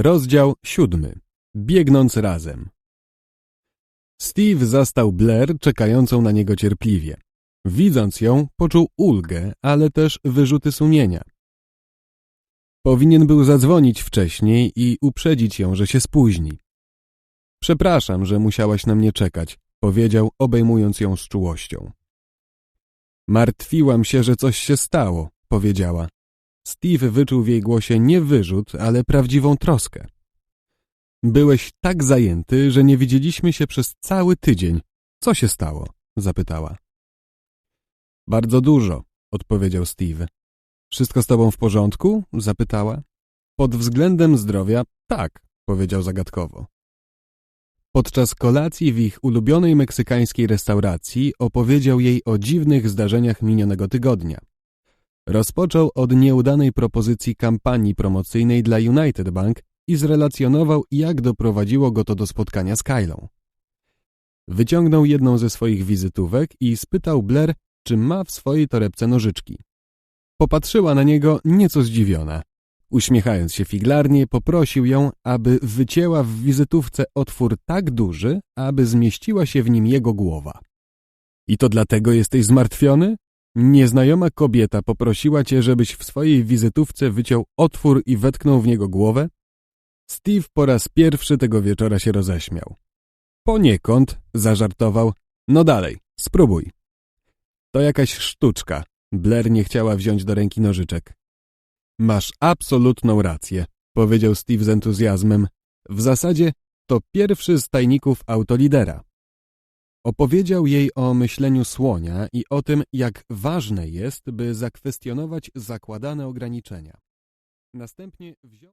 Rozdział siódmy. Biegnąc razem. Steve zastał Blair czekającą na niego cierpliwie. Widząc ją, poczuł ulgę, ale też wyrzuty sumienia. Powinien był zadzwonić wcześniej i uprzedzić ją, że się spóźni. Przepraszam, że musiałaś na mnie czekać, powiedział, obejmując ją z czułością. Martwiłam się, że coś się stało, powiedziała. Steve wyczuł w jej głosie nie wyrzut, ale prawdziwą troskę. Byłeś tak zajęty, że nie widzieliśmy się przez cały tydzień. Co się stało? zapytała. Bardzo dużo, odpowiedział Steve. Wszystko z tobą w porządku? zapytała. Pod względem zdrowia tak, powiedział zagadkowo. Podczas kolacji w ich ulubionej meksykańskiej restauracji opowiedział jej o dziwnych zdarzeniach minionego tygodnia. Rozpoczął od nieudanej propozycji kampanii promocyjnej dla United Bank i zrelacjonował, jak doprowadziło go to do spotkania z Kylą. Wyciągnął jedną ze swoich wizytówek i spytał Blair, czy ma w swojej torebce nożyczki. Popatrzyła na niego nieco zdziwiona. Uśmiechając się figlarnie, poprosił ją, aby wycięła w wizytówce otwór tak duży, aby zmieściła się w nim jego głowa. I to dlatego jesteś zmartwiony? Nieznajoma kobieta poprosiła cię, żebyś w swojej wizytówce wyciął otwór i wetknął w niego głowę? Steve po raz pierwszy tego wieczora się roześmiał. Poniekąd, zażartował, no dalej, spróbuj. To jakaś sztuczka. Blair nie chciała wziąć do ręki nożyczek. Masz absolutną rację, powiedział Steve z entuzjazmem. W zasadzie to pierwszy z tajników autolidera. Opowiedział jej o myśleniu słonia i o tym, jak ważne jest, by zakwestionować zakładane ograniczenia. Następnie wziął